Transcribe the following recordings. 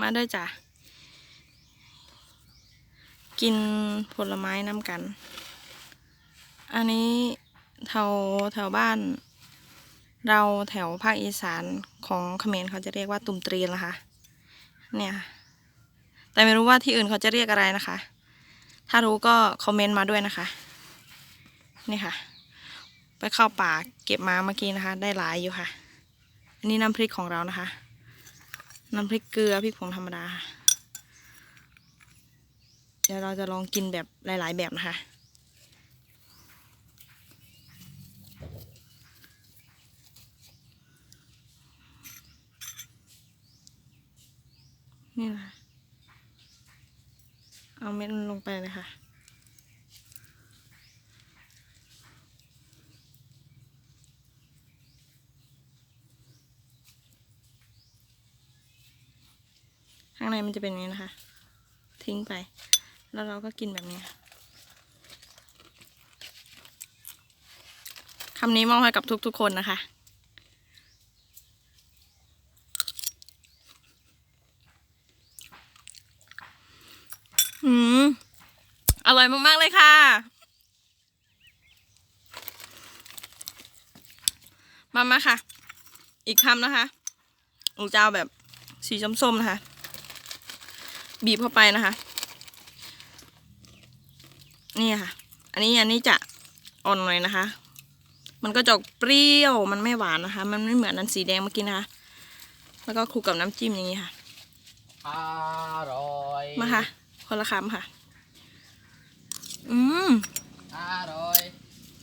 มาด้วยจ้ะ กินผลไม้น้ำกัน อันนี้แถวแถวบ้าน เราแถวภาคอีสานของเขมรเขาจะเรียกว่าตุ่มตรีนนะคะ เนี่ย แต่ไม่รู้ว่าที่อื่นเขาจะเรียกอะไรนะคะ ถ้ารู้ก็คอมเมนต์มาด้วยนะคะ นี่ค่ะ ไปเข้าป่าเก็บมาเมื่อกี้นะคะ ได้หลายอยู่ค่ะ อันนี้น้ำพริกของเรานะคะ น้ำพริกเกลือพริกผงธรรมดา เดี๋ยวเราจะลองกินแบบหลาย ๆ แบบนะคะนี่นะคะเอาเม็ดลงไปเลยค่ะ ข้างในมันจะเป็นอย่างนี้นะคะ ทิ้งไป แล้วเราก็กินแบบนี้ค่ะคำนี้มอบให้กับทุกๆคนนะคะ อืม อร่อยมาก ๆ เลยค่ะ มามาค่ะ อีกคำนะคะหนูจะเอาแบบสีส้มๆนะคะ บีบเข้าไปนะคะ นี่ค่ะ อันนี้อันนี้จะอ่อนหน่อยนะคะ มันก็จะออกเปรี้ยวมันไม่หวานนะคะ มันไม่เหมือนอันสีแดงเมื่อกี้นะคะ แล้วก็คลุกกับน้ำจิ้มอย่างนี้ค่ะอร่อยมาค่ะ คนละคำค่ะ อืมอร่อย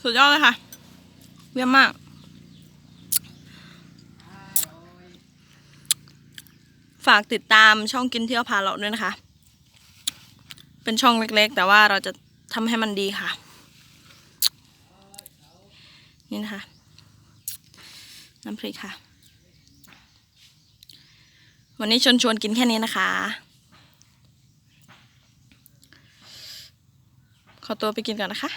สุดยอดเลยค่ะเยี่ยมมาก ฝากติดตามช่องกินเที่ยวพาเราด้วยนะคะ เป็นช่องเล็กๆ แต่ว่าเราจะทำให้มันดีค่ะ นี่นะคะ น้ำพริกค่ะ วันนี้ชวนชวนกินแค่นี้นะคะ ขอตัวไปกินก่อนนะคะ